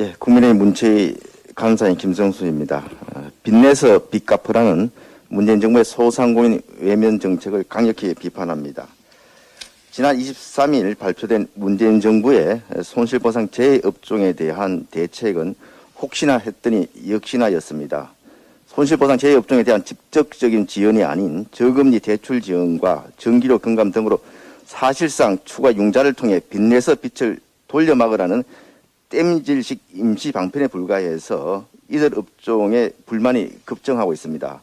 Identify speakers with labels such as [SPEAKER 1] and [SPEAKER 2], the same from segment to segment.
[SPEAKER 1] 예, 국민의 문체위 간사인 김성수입니다. 어, 빚내서 빚 갚으라는 문재인 정부의 소상공인 외면 정책을 강력히 비판합니다. 지난 23일 발표된 문재인 정부의 손실보상 재업종에 대한 대책은 혹시나 했더니 역시나였습니다. 손실보상 재업종에 대한 직접적인 지원이 아닌 저금리 대출 지원과 전기료 경감 등으로 사실상 추가 융자를 통해 빚내서 빚을 돌려막으라는 땜질식 임시 방편에 불과해서 이들 업종의 불만이 급증하고 있습니다.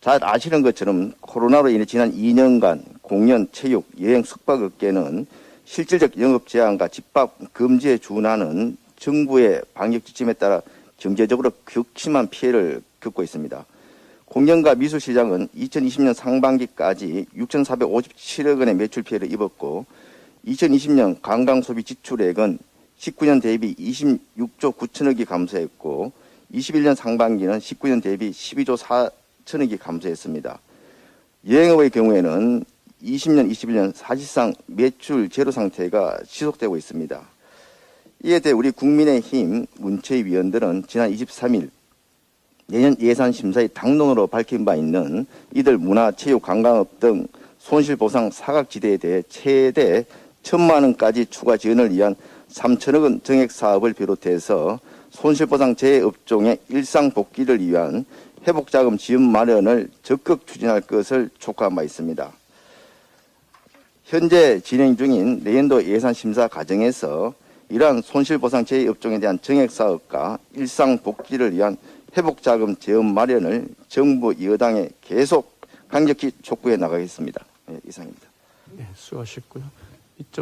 [SPEAKER 1] 잘 아시는 것처럼 코로나로 인해 지난 2년간 공연, 체육, 여행, 숙박업계는 실질적 영업 제한과 집합 금지에 준하는 정부의 방역 지침에 따라 경제적으로 극심한 피해를 겪고 있습니다. 공연과 미술 시장은 2020년 상반기까지 6,457억 원의 매출 피해를 입었고 2020년 관광 소비 지출액은 19년 대비 26조 9천억이 감소했고 21년 상반기는 19년 대비 12조 4천억이 감소했습니다. 여행업의 경우에는 20년, 21년 사실상 매출 제로 상태가 지속되고 있습니다. 이에 대해 우리 국민의힘 문체위원들은 지난 23일 내년 예산 심사의 당론으로 밝힌 바 있는 이들 문화, 체육, 관광업 등 손실보상 사각지대에 대해 최대 천만 원까지 추가 지원을 위한 3천억 원 정액 사업을 비롯해서 손실보상 재업종의 일상 복귀를 위한 회복자금 지원 마련을 적극 추진할 것을 촉구한 바 있습니다. 현재 진행 중인 내년도 예산 심사 과정에서 이러한 손실보상 재업종에 대한 정액 사업과 일상 복귀를 위한 회복자금 지원 마련을 정부 여당에 계속 강력히 촉구해 나가겠습니다. 네, 이상입니다.
[SPEAKER 2] 예, 수고하셨고요.